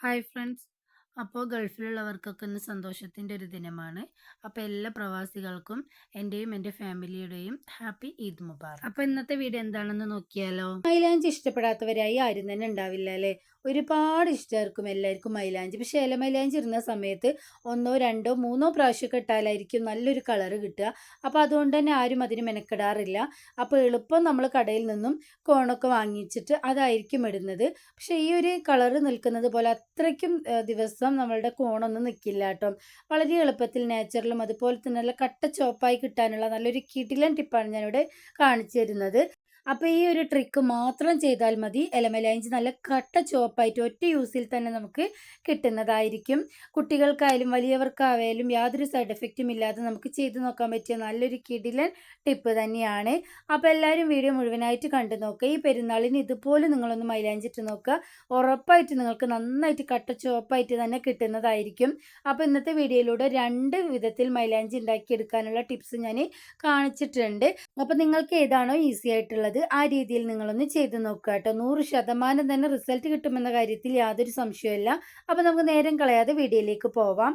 Hi friends അപ്പോൾ ഗൾഫിലുള്ളവർക്കൊക്കെ ഇന്ന് സന്തോഷത്തിന്റെ ഒരു ദിനമാണ്. അപ്പോൾ എല്ലാ പ്രവാസികൾക്കും എന്റെയും എന്റെ ഫാമിലിയുടെയും ഹാപ്പി ഈദ് മുബാറക്. അപ്പോൾ ഇന്നത്തെ വീഡിയോ എന്താണെന്ന് നോക്കിയാലോ? മൈലാഞ്ചി ഇഷ്ടപ്പെടാത്തവരായി ആരും തന്നെ ഉണ്ടാവില്ല അല്ലേ? ഒരുപാട് ഇഷ്ടമായിരിക്കും എല്ലാവർക്കും മൈലാഞ്ചി. പക്ഷേ ഇല മൈലാഞ്ചി ഇരുന്ന സമയത്ത് ഒന്നോ രണ്ടോ മൂന്നോ പ്രാവശ്യമൊക്കെ ഇട്ടാലായിരിക്കും നല്ലൊരു കളറ് കിട്ടുക. അപ്പോൾ അതുകൊണ്ട് തന്നെ ആരും അതിന് മെനക്കെടാറില്ല. അപ്പോൾ എളുപ്പം നമ്മൾ കടയിൽ നിന്നും കോണൊക്കെ വാങ്ങിച്ചിട്ട് അതായിരിക്കും ഇടുന്നത്. പക്ഷേ ഈ ഒരു കളറ് നിൽക്കുന്നത് പോലെ അത്രയ്ക്കും ഏഹ്, ദിവസം നമ്മളുടെ കോണൊന്നും നിൽക്കില്ല കേട്ടോ വളരെ എളുപ്പത്തിൽ നാച്ചുറലും അതുപോലെ തന്നെ നല്ല കട്ട ചോപ്പായി കിട്ടാനുള്ള നല്ലൊരു കിടിലൻ ടിപ്പാണ് ഞാനിവിടെ കാണിച്ചു തരുന്നത്. അപ്പോൾ ഈ ഒരു ട്രിക്ക് മാത്രം ചെയ്താൽ മതി. എലമലൈഞ്ച് നല്ല കട്ട ചുവപ്പായിട്ട് ഒറ്റ യൂസിൽ തന്നെ നമുക്ക് കിട്ടുന്നതായിരിക്കും. കുട്ടികൾക്കായാലും വലിയവർക്കായാലും യാതൊരു സൈഡ് എഫക്റ്റും ഇല്ലാതെ നമുക്ക് ചെയ്തു നോക്കാൻ പറ്റിയ നല്ലൊരു കിടിലൻ ടിപ്പ് തന്നെയാണ്. അപ്പോൾ എല്ലാവരും വീഡിയോ മുഴുവനായിട്ട് കണ്ടു നോക്കുക ഈ പെരുന്നാളിന് ഇതുപോലെ നിങ്ങളൊന്ന് മൈലാഞ്ചിട്ട് നോക്കുക ഉറപ്പായിട്ട് നിങ്ങൾക്ക് നന്നായിട്ട് കട്ട ചുവപ്പായിട്ട് തന്നെ കിട്ടുന്നതായിരിക്കും. അപ്പോൾ ഇന്നത്തെ വീഡിയോയിലൂടെ രണ്ട് വിധത്തിൽ മൈലാഞ്ചി ഉണ്ടാക്കിയെടുക്കാനുള്ള ടിപ്സ് ഞാൻ കാണിച്ചിട്ടുണ്ട്. അപ്പോൾ നിങ്ങൾക്ക് ഏതാണോ ഈസി ആയിട്ടുള്ളത് ആ രീതിയിൽ നിങ്ങളൊന്ന് ചെയ്ത് നോക്കുക കേട്ടോ. നൂറ് ശതമാനം തന്നെ റിസൾട്ട് കിട്ടുമെന്ന കാര്യത്തിൽ യാതൊരു സംശയമില്ല അപ്പോൾ നമുക്ക് നേരം കളയാതെ വീഡിയോയിലേക്ക് പോവാം.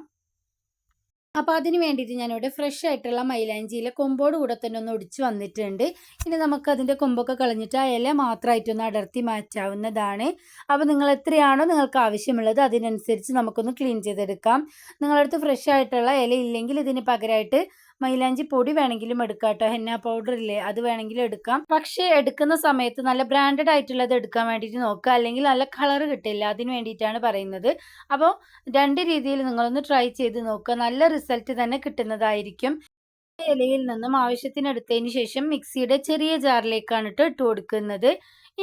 അപ്പോൾ അതിന് വേണ്ടിയിട്ട് ഞാനിവിടെ ഫ്രഷ് ആയിട്ടുള്ള മൈലാഞ്ചിയിലെ കൊമ്പോട് കൂടെ തന്നെ ഒന്ന് ഒടിച്ച് വന്നിട്ടുണ്ട്. ഇനി നമുക്ക് അതിന്റെ കൊമ്പൊക്കെ കളഞ്ഞിട്ട് ആ ഇല മാത്രമായിട്ടൊന്ന് അടർത്തി മാറ്റാവുന്നതാണ്. അപ്പോൾ നിങ്ങൾ എത്രയാണോ നിങ്ങൾക്ക് ആവശ്യമുള്ളത് അതിനനുസരിച്ച് നമുക്കൊന്ന് ക്ലീൻ ചെയ്തെടുക്കാം. നിങ്ങളടുത്ത് ഫ്രഷ് ആയിട്ടുള്ള ഇല ഇല്ലെങ്കിൽ ഇതിന് പകരമായിട്ട് മൈലാഞ്ചി പൊടി വേണമെങ്കിലും എടുക്കാം കേട്ടോ. ഹെന്ന പൗഡർ ഇല്ലേ അത് വേണമെങ്കിലും എടുക്കാം. പക്ഷേ എടുക്കുന്ന സമയത്ത് നല്ല ബ്രാൻഡഡ് ആയിട്ടുള്ളത് എടുക്കാൻ വേണ്ടിയിട്ട് നോക്കുക. അല്ലെങ്കിൽ നല്ല കളർ കിട്ടില്ല അതിന് വേണ്ടിയിട്ടാണ് പറയുന്നത്. അപ്പോൾ രണ്ട് രീതിയിൽ നിങ്ങളൊന്ന് ട്രൈ ചെയ്ത് നോക്കുക. നല്ല റിസൾട്ട് തന്നെ കിട്ടുന്നതായിരിക്കും. ഇലയിൽ നിന്നും ആവശ്യത്തിനെടുത്തതിന് ശേഷം മിക്സിയുടെ ചെറിയ ജാറിലേക്കാണ് ഇട്ട് ഇട്ട് കൊടുക്കുന്നത്.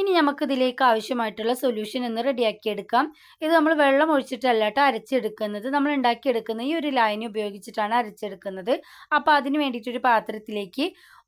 ഇനി നമുക്ക് ഇതിലേക്ക് ആവശ്യമായിട്ടുള്ള സൊല്യൂഷൻ ഒന്ന് റെഡിയാക്കി എടുക്കാം ഇത് നമ്മൾ വെള്ളം ഒഴിച്ചിട്ടല്ല കേട്ടോ അരച്ചെടുക്കുന്നത്. നമ്മൾ ഉണ്ടാക്കിയെടുക്കുന്ന ഈ ഒരു ലൈൻ ഉപയോഗിച്ചിട്ടാണ് അരച്ചെടുക്കുന്നത്. അപ്പോൾ അതിന് വേണ്ടിയിട്ടൊരു പാത്രത്തിലേക്ക്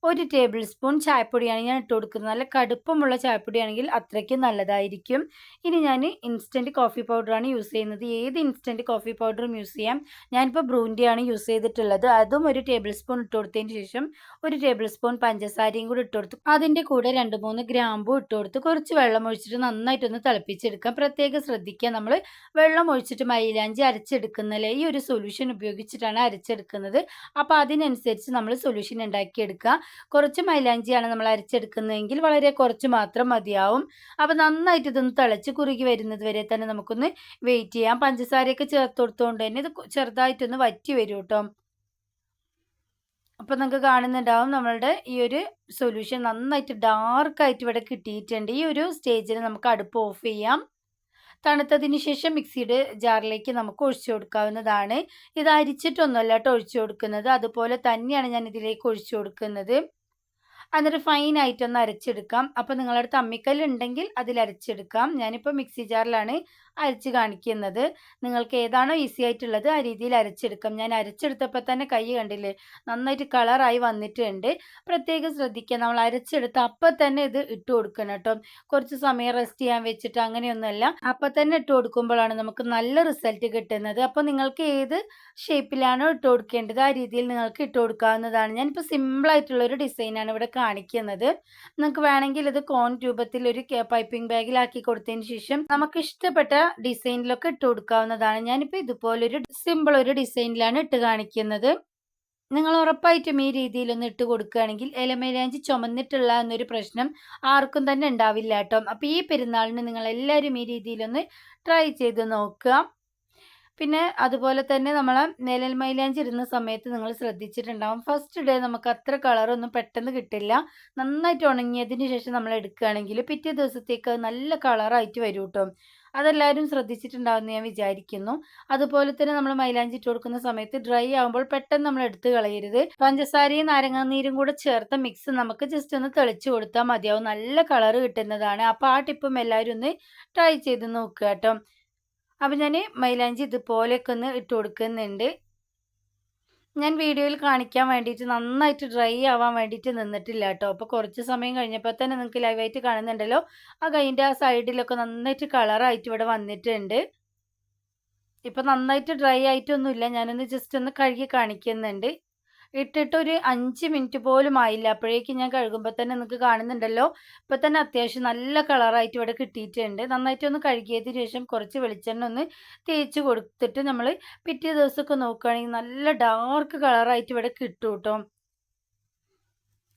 ഒരു ടേബിൾ സ്പൂൺ ചായപ്പൊടിയാണ് ഞാൻ ഇട്ട് കൊടുക്കുന്നത്. നല്ല കടുപ്പമുള്ള ചായപ്പൊടിയാണെങ്കിൽ അത്രയ്ക്ക് നല്ലതായിരിക്കും. ഇനി ഞാൻ ഇൻസ്റ്റന്റ് കോഫി പൗഡറാണ് യൂസ് ചെയ്യുന്നത്. ഏത് ഇൻസ്റ്റന്റ് കോഫി പൗഡറും യൂസ് ചെയ്യാം. ഞാനിപ്പോൾ ബ്രൂന്റെയാണ് യൂസ് ചെയ്തിട്ടുള്ളത്. അതും ഒരു ടേബിൾ സ്പൂൺ ഇട്ട് കൊടുത്തതിന് ശേഷം ഒരു ടേബിൾ സ്പൂൺ പഞ്ചസാരയും കൂടി ഇട്ട് കൊടുത്തു അതിന്റെ കൂടെ രണ്ട് മൂന്ന് ഗ്രാമ്പും ഇട്ട് കൊടുത്ത് കുറച്ച് വെള്ളം ഒഴിച്ചിട്ട് നന്നായിട്ടൊന്ന് തിളപ്പിച്ചെടുക്കാം. പ്രത്യേകം ശ്രദ്ധിക്കുക നമ്മൾ വെള്ളം ഒഴിച്ചിട്ട് മൈലാഞ്ചി അരച്ചെടുക്കുന്നല്ലേ? ഈ ഒരു സൊല്യൂഷൻ ഉപയോഗിച്ചിട്ടാണ് അരച്ചെടുക്കുന്നത്. അപ്പോൾ അതിനനുസരിച്ച് നമ്മൾ സൊല്യൂഷൻ ഉണ്ടാക്കിയെടുക്കുക. കുറച്ച് മൈലാഞ്ചിയാണ് നമ്മൾ അരച്ചെടുക്കുന്നതെങ്കിൽ വളരെ കുറച്ച് മാത്രം മതിയാവും. അപ്പോൾ നന്നായിട്ട് ഇതൊന്ന് തിളച്ച് കുറുകി വരുന്നത് വരെ തന്നെ നമുക്കൊന്ന് വെയിറ്റ് ചെയ്യാം. പഞ്ചസാരയൊക്കെ ചേർത്ത് കൊടുത്തുകൊണ്ട് തന്നെ ഇത് ചെറുതായിട്ടൊന്ന് വറ്റി വരും കേട്ടോ അപ്പം നിങ്ങൾക്ക് കാണുന്നുണ്ടാവും നമ്മളുടെ ഈ ഒരു സൊല്യൂഷൻ നന്നായിട്ട് ഡാർക്കായിട്ട് ഇവിടെ കിട്ടിയിട്ടുണ്ട്. ഈ ഒരു സ്റ്റേജിൽ നമുക്ക് അടുപ്പ് ഓഫ് ചെയ്യാം. തണുത്തതിന് ശേഷം മിക്സിയുടെ ജാറിലേക്ക് നമുക്ക് ഒഴിച്ചു കൊടുക്കാവുന്നതാണ്. ഇത് അരിച്ചിട്ടൊന്നുമല്ല കേട്ടോ ഒഴിച്ചു കൊടുക്കുന്നത്. അതുപോലെ തന്നെയാണ് ഞാൻ ഇതിലേക്ക് ഒഴിച്ചു കൊടുക്കുന്നത്. എന്നിട്ട് ഫൈൻ ആയിട്ടൊന്ന് അരച്ചെടുക്കാം. അപ്പോൾ നിങ്ങളുടെ അടുത്ത് അമ്മിക്കല്ല് ഉണ്ടെങ്കിൽ അതിൽ അരച്ചെടുക്കാം. ഞാനിപ്പോൾ മിക്സി ജാറിലാണ് അരച്ച് കാണിക്കുന്നത്. നിങ്ങൾക്ക് ഏതാണോ ഈസി ആയിട്ടുള്ളത് ആ രീതിയിൽ അരച്ചെടുക്കാം. ഞാൻ അരച്ചെടുത്തപ്പോൾ തന്നെ കൈ കണ്ടില്ലേ നന്നായിട്ട് കളറായി വന്നിട്ടുണ്ട്. പ്രത്യേകം ശ്രദ്ധിക്കുക നമ്മൾ അരച്ചെടുത്ത് അപ്പം തന്നെ ഇത് ഇട്ട് കൊടുക്കണം കേട്ടോ. കുറച്ച് സമയം റെസ്റ്റ് ചെയ്യാൻ വെച്ചിട്ട് അങ്ങനെയൊന്നുമല്ല. അപ്പം തന്നെ ഇട്ട് കൊടുക്കുമ്പോഴാണ് നമുക്ക് നല്ല റിസൾട്ട് കിട്ടുന്നത്. അപ്പോൾ നിങ്ങൾക്ക് ഏത് ഷേപ്പിലാണോ ഇട്ട് കൊടുക്കേണ്ടത് ആ രീതിയിൽ നിങ്ങൾക്ക് ഇട്ട് കൊടുക്കാവുന്നതാണ്. ഞാനിപ്പോൾ സിമ്പിളായിട്ടുള്ള ഒരു ഡിസൈനാണ് ഇവിടെ കാണിക്കുന്നത്. നിങ്ങൾക്ക് വേണമെങ്കിൽ ഇത് കോൺ രൂപത്തിൽ ഒരു പൈപ്പിംഗ് ബാഗിലാക്കി കൊടുത്തതിന് ശേഷം നമുക്ക് ഇഷ്ടപ്പെട്ട ഡിസൈനിലൊക്കെ ഇട്ട് കൊടുക്കാവുന്നതാണ്. ഞാനിപ്പോൾ ഇതുപോലൊരു സിമ്പിൾ ഒരു ഡിസൈനിലാണ് ഇട്ട് കാണിക്കുന്നത്. നിങ്ങൾ ഉറപ്പായിട്ടും ഈ രീതിയിലൊന്ന് ഇട്ട് കൊടുക്കുകയാണെങ്കിൽ ഇലമേലാഞ്ചി ചുമന്നിട്ടുള്ള എന്നൊരു പ്രശ്നം ആർക്കും തന്നെ ഉണ്ടാവില്ല കേട്ടോ. അപ്പോൾ ഈ പെരുന്നാളിന് നിങ്ങൾ എല്ലാവരും ഈ രീതിയിലൊന്ന് ട്രൈ ചെയ്ത് നോക്കുക. പിന്നെ അതുപോലെ തന്നെ നമ്മൾ നിഴൽ മൈലാഞ്ചി ഇടുന്ന സമയത്ത് നിങ്ങൾ ശ്രദ്ധിച്ചിട്ടുണ്ടാവും. ഫസ്റ്റ് ഡേ നമുക്ക് അത്ര കളറൊന്നും പെട്ടെന്ന് കിട്ടില്ല. നന്നായിട്ട് ഉണങ്ങിയതിന് ശേഷം നമ്മൾ എടുക്കുകയാണെങ്കിൽ പിറ്റേ ദിവസത്തേക്ക് നല്ല കളറായിട്ട് വരും കേട്ടോ. അതെല്ലാവരും ശ്രദ്ധിച്ചിട്ടുണ്ടാവുമെന്ന് ഞാൻ വിചാരിക്കുന്നു. അതുപോലെ തന്നെ നമ്മൾ മൈലാഞ്ചി ഇട്ട് കൊടുക്കുന്ന സമയത്ത് ഡ്രൈ ആകുമ്പോൾ പെട്ടെന്ന് നമ്മൾ എടുത്ത് കളയരുത്. പഞ്ചസാരയും നാരങ്ങാനീരും കൂടെ ചേർത്ത മിക്സ് നമുക്ക് ജസ്റ്റ് ഒന്ന് തെളിച്ച് കൊടുത്താൽ മതിയാവും. നല്ല കളറ് കിട്ടുന്നതാണ്. അപ്പോൾ ആ ടിപ്പും എല്ലാവരും ഒന്ന് ട്രൈ ചെയ്ത് നോക്കുക കേട്ടോ. അപ്പം ഞാൻ മൈലാഞ്ചി ഇതുപോലെയൊക്കെ ഒന്ന് ഇട്ട് കൊടുക്കുന്നുണ്ട്. ഞാൻ വീഡിയോയിൽ കാണിക്കാൻ വേണ്ടിയിട്ട് നന്നായിട്ട് ഡ്രൈ ആവാൻ വേണ്ടിയിട്ട് നിന്നിട്ടില്ല കേട്ടോ. അപ്പോൾ കുറച്ച് സമയം കഴിഞ്ഞപ്പോൾ തന്നെ നിങ്ങൾക്ക് ലൈവായിട്ട് കാണുന്നുണ്ടല്ലോ. ആ കൈന്റെ ആ സൈഡിലൊക്കെ നന്നായിട്ട് കളറായിട്ട് ഇവിടെ വന്നിട്ടുണ്ട്. ഇപ്പം നന്നായിട്ട് ഡ്രൈ ആയിട്ടൊന്നുമില്ല. ഞാനൊന്ന് ജസ്റ്റ് ഒന്ന് കഴുകി കാണിക്കുന്നുണ്ട്. ഇട്ടിട്ട് ഒരു അഞ്ച് മിനിറ്റ് പോലും ആയില്ല. അപ്പോഴേക്കും ഞാൻ കഴുകുമ്പോൾ തന്നെ നിങ്ങൾക്ക് കാണുന്നുണ്ടല്ലോ? ഇപ്പോൾ തന്നെ അത്യാവശ്യം നല്ല കളറായിട്ട് ഇവിടെ കിട്ടിയിട്ടുണ്ട്. നന്നായിട്ട് ഒന്ന് കഴുകിയതിന് ശേഷം കുറച്ച് വെളിച്ചെണ്ണ ഒന്ന് തേച്ച് കൊടുത്തിട്ട് നമ്മൾ പിറ്റേ ദിവസമൊക്കെ നോക്കുകയാണെങ്കിൽ നല്ല ഡാർക്ക് കളറായിട്ട് ഇവിടെ കിട്ടും കേട്ടോ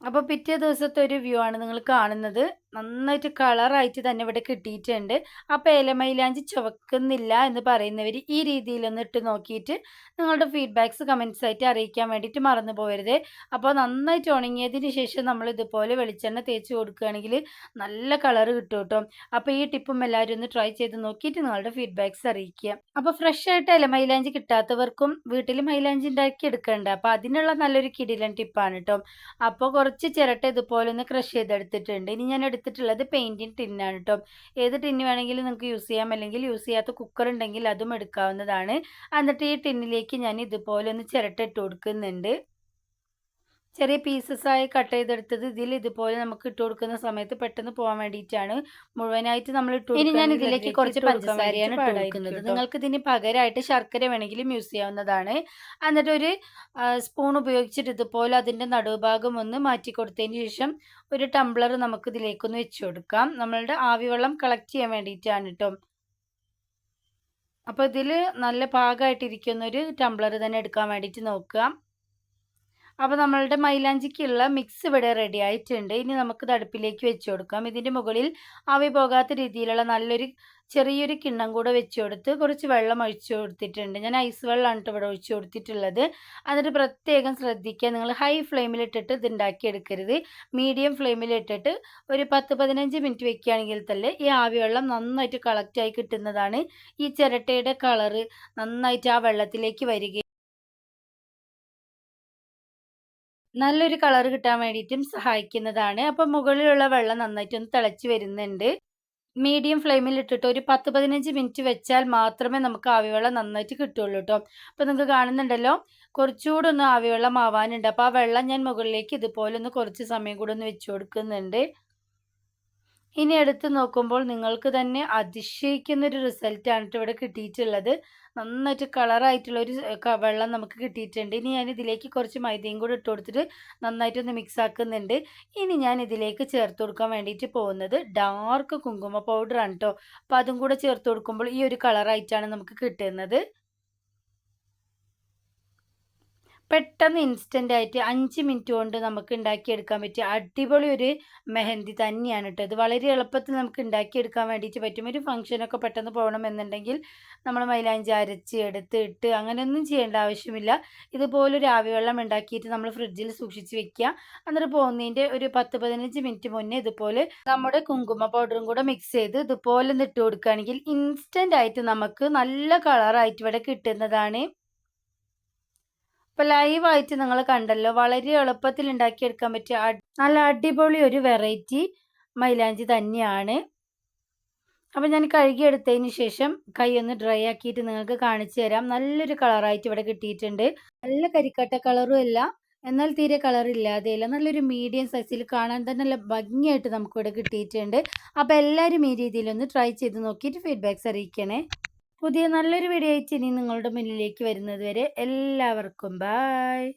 അപ്പോൾ പിറ്റേ ദിവസത്തെ ഒരു വ്യൂ ആണ് നിങ്ങൾ കാണുന്നത്. നന്നായിട്ട് കളറായിട്ട് തന്നെ ഇവിടെ കിട്ടിയിട്ടുണ്ട്. അപ്പോൾ ഏലമൈലാഞ്ചി ചുവക്കുന്നില്ല എന്ന് പറയുന്നവർ ഈ രീതിയിലൊന്ന് ഇട്ട് നോക്കിയിട്ട് നിങ്ങളുടെ ഫീഡ്ബാക്ക്സ് കമൻസ് ആയിട്ട് അറിയിക്കാൻ വേണ്ടിയിട്ട് മറന്നു പോകരുത്. അപ്പോൾ നന്നായിട്ട് ഉണങ്ങിയതിന് ശേഷം നമ്മൾ ഇതുപോലെ വെളിച്ചെണ്ണ തേച്ച് കൊടുക്കുകയാണെങ്കിൽ നല്ല കളർ കിട്ടും കേട്ടോ. അപ്പോൾ ഈ ടിപ്പും എല്ലാവരും ഒന്ന് ട്രൈ ചെയ്ത് നോക്കിയിട്ട് നിങ്ങളുടെ ഫീഡ്ബാക്ക്സ് അറിയിക്കുക. അപ്പോൾ ഫ്രഷ് ആയിട്ട് ഇലമൈലാഞ്ചി കിട്ടാത്തവർക്കും വീട്ടിൽ മൈലാഞ്ചി ഉണ്ടാക്കി എടുക്കേണ്ട. അപ്പോൾ അതിനുള്ള നല്ലൊരു കിടിലൻ ടിപ്പാണ് കേട്ടോ. അപ്പോൾ കുറച്ച് ചിരട്ട ഇതുപോലെ ഒന്ന് ക്രഷ് ചെയ്തെടുത്തിട്ടുണ്ട്. ഇനി ഞാൻ എടുത്തിട്ടുള്ളത് പെയിന്റിങ് ടിന്നാണ് കേട്ടോ ഏത് ടിന്ന് വേണമെങ്കിലും നിങ്ങൾക്ക് യൂസ് ചെയ്യാം. അല്ലെങ്കിൽ യൂസ് ചെയ്യാത്ത കുക്കർ ഉണ്ടെങ്കിൽ അതും എടുക്കാവുന്നതാണ്. എന്നിട്ട് ഈ ടിന്നിലേക്ക് ഞാൻ ഇതുപോലെ ഒന്ന് ചിരട്ട കൊടുക്കുന്നുണ്ട്. ചെറിയ പീസസ് ആയി കട്ട് ചെയ്തെടുത്തത് ഇതിൽ ഇതുപോലെ നമുക്ക് ഇട്ട് കൊടുക്കുന്ന സമയത്ത് പെട്ടെന്ന് പോകാൻ വേണ്ടിയിട്ടാണ്. മുഴുവനായിട്ട് നമ്മൾ ഇട്ട് ഇനി ഞാൻ ഇതിലേക്ക് കുറച്ച് പഞ്ചസാരയാണ് ഇട്ട് കൊടുക്കുന്നത്. നിങ്ങൾക്ക് ഇതിന് പകരമായിട്ട് ശർക്കര വേണമെങ്കിലും യൂസ് ചെയ്യാവുന്നതാണ്. എന്നിട്ട് ഒരു സ്പൂൺ ഉപയോഗിച്ചിട്ട് ഇതുപോലെ അതിന്റെ നടുഭാഗം ഒന്ന് മാറ്റി കൊടുത്തതിന് ശേഷം ഒരു ടംബ്ലർ നമുക്ക് ഇതിലേക്കൊന്ന് വെച്ച് കൊടുക്കാം. നമ്മളുടെ ആവിവെള്ളം കളക്ട് ചെയ്യാൻ വേണ്ടിയിട്ടാണ് കേട്ടോ. അപ്പോൾ ഇതിൽ നല്ല പാകമായിട്ടിരിക്കുന്ന ഒരു ടംബ്ലർ തന്നെ എടുക്കാൻ വേണ്ടിയിട്ട് നോക്കുക. അപ്പോൾ നമ്മളുടെ മൈലാഞ്ചിക്കുള്ള മിക്സ് ഇവിടെ റെഡി ആയിട്ടുണ്ട്. ഇനി നമുക്ക് അടുപ്പിലേക്ക് വെച്ച് കൊടുക്കാം. ഇതിന്റെ മുകളിൽ ആവി പോകാത്ത രീതിയിലുള്ള നല്ലൊരു ചെറിയൊരു കിണ്ണം കൂടെ വെച്ച് കൊടുത്ത് കുറച്ച് വെള്ളം ഒഴിച്ചു കൊടുത്തിട്ടുണ്ട്. ഞാൻ ഐസ് വെള്ളമാണ് ഇവിടെ ഒഴിച്ചു കൊടുത്തിട്ടുള്ളത്. എന്നിട്ട് പ്രത്യേകം ശ്രദ്ധിക്കുക. നിങ്ങൾ ഹൈ ഫ്ലെയിമിലിട്ടിട്ട് ഇത് ഉണ്ടാക്കിയെടുക്കരുത് മീഡിയം ഫ്ലെയിമിലിട്ടിട്ട് ഒരു പത്ത് പതിനഞ്ച് മിനിറ്റ് വെക്കുകയാണെങ്കിൽ തന്നെ ഈ ആവി വെള്ളം നന്നായിട്ട് കളക്റ്റായി കിട്ടുന്നതാണ്. ഈ ചിരട്ടയുടെ കളറ് നന്നായിട്ട് ആ വെള്ളത്തിലേക്ക് വരികയും നല്ലൊരു കളർ കിട്ടാൻ വേണ്ടിയിട്ടും സഹായിക്കുന്നതാണ്. അപ്പം മുകളിലുള്ള വെള്ളം നന്നായിട്ടൊന്ന് തിളച്ച് വരുന്നുണ്ട്. മീഡിയം ഫ്ലെയിമിൽ ഇട്ടിട്ട് ഒരു പത്ത് പതിനഞ്ച് മിനിറ്റ് വെച്ചാൽ മാത്രമേ നമുക്ക് ആവിവെള്ളം നന്നായിട്ട് കിട്ടുള്ളൂ കേട്ടോ. അപ്പോൾ നിങ്ങൾക്ക് കാണുന്നുണ്ടല്ലോ കുറച്ചുകൂടെ ഒന്ന് ആവിവെള്ളം ആവാനുണ്ട്. അപ്പോൾ ആ വെള്ളം ഞാൻ മുകളിലേക്ക് ഇതുപോലെ ഒന്ന് കുറച്ച് സമയം കൂടെ ഒന്ന് വെച്ച് കൊടുക്കുന്നുണ്ട്. ഇനി എടുത്ത് നോക്കുമ്പോൾ നിങ്ങൾക്ക് തന്നെ അതിശയിക്കുന്ന അതിശയിക്കുന്നൊരു റിസൾട്ടാണ് ഇവിടെ കിട്ടിയിട്ടുള്ളത്. നന്നായിട്ട് കളറായിട്ടുള്ളൊരു വെള്ളം നമുക്ക് കിട്ടിയിട്ടുണ്ട്. ഇനി ഞാൻ ഇതിലേക്ക് കുറച്ച് മൈദയും കൂടി ഇട്ട് കൊടുത്തിട്ട് നന്നായിട്ടൊന്ന് മിക്സ് ആക്കുന്നുണ്ട്. ഇനി ഞാൻ ഇതിലേക്ക് ചേർത്ത് കൊടുക്കാൻ വേണ്ടിയിട്ട് പോകുന്നത് ഡാർക്ക് കുങ്കുമ പൗഡറാണ് കേട്ടോ അപ്പോൾ അതും കൂടെ ചേർത്ത് കൊടുക്കുമ്പോൾ ഈ ഒരു കളറായിട്ടാണ് നമുക്ക് കിട്ടുന്നത്. പെട്ടെന്ന് ഇൻസ്റ്റന്റ് ആയിട്ട് അഞ്ച് മിനിറ്റ് കൊണ്ട് നമുക്ക് ഉണ്ടാക്കിയെടുക്കാൻ പറ്റിയ അടിപൊളി ഒരു മെഹന്തി തന്നെയാണ് കേട്ടോ ഇത് വളരെ എളുപ്പത്തിൽ നമുക്ക് ഉണ്ടാക്കിയെടുക്കാൻ വേണ്ടിയിട്ട് പറ്റും. ഒരു ഫംഗ്ഷനൊക്കെ പെട്ടെന്ന് പോകണമെന്നുണ്ടെങ്കിൽ നമ്മൾ മൈലാഞ്ചി അരച്ച് എടുത്ത് ഇട്ട് അങ്ങനെയൊന്നും ചെയ്യേണ്ട ആവശ്യമില്ല. ഇതുപോലൊരു ആവിവെള്ളം ഉണ്ടാക്കിയിട്ട് നമ്മൾ ഫ്രിഡ്ജിൽ സൂക്ഷിച്ച് വെക്കുക. എന്നിട്ട് പോകുന്നതിന്റെ ഒരു പത്ത് പതിനഞ്ച് മിനിറ്റ് മുന്നേ ഇതുപോലെ നമ്മുടെ കുങ്കുമ പൗഡറും കൂടെ മിക്സ് ചെയ്ത് ഇതുപോലെ ഇട്ട് കൊടുക്കുകയാണെങ്കിൽ ഇൻസ്റ്റന്റ് ആയിട്ട് നമുക്ക് നല്ല കളറായിട്ട് ഇവിടെ കിട്ടുന്നതാണ് ഇപ്പോൾ ലൈവായിട്ട് നിങ്ങൾ കണ്ടല്ലോ വളരെ എളുപ്പത്തിൽ ഉണ്ടാക്കിയെടുക്കാൻ പറ്റിയ നല്ല അടിപൊളി ഒരു വെറൈറ്റി മൈലാഞ്ചി തന്നെയാണ്. അപ്പോൾ ഞാൻ കഴുകിയെടുത്തതിന് ശേഷം കൈ ഒന്ന് ഡ്രൈ ആക്കിയിട്ട് നിങ്ങൾക്ക് കാണിച്ചു തരാം. നല്ലൊരു കളറായിട്ട് ഇവിടെ കിട്ടിയിട്ടുണ്ട്. നല്ല കരിക്കട്ട കളറും അല്ല എന്നാൽ തീരെ കളർ ഇല്ലാതെയല്ല. നല്ലൊരു മീഡിയം സൈസിൽ കാണാൻ തന്നെ നല്ല ഭംഗിയായിട്ട് നമുക്കിവിടെ കിട്ടിയിട്ടുണ്ട്. അപ്പോൾ എല്ലാവരും ഈ രീതിയിലൊന്ന് ട്രൈ ചെയ്ത് നോക്കിയിട്ട് ഫീഡ്ബാക്ക്സ് അറിയിക്കണേ. പുതിയ നല്ലൊരു വീഡിയോ ആയിട്ട് ഇനി നിങ്ങളുടെ മുന്നിലേക്ക് വരുന്നത് വരെ എല്ലാവർക്കും ബായ്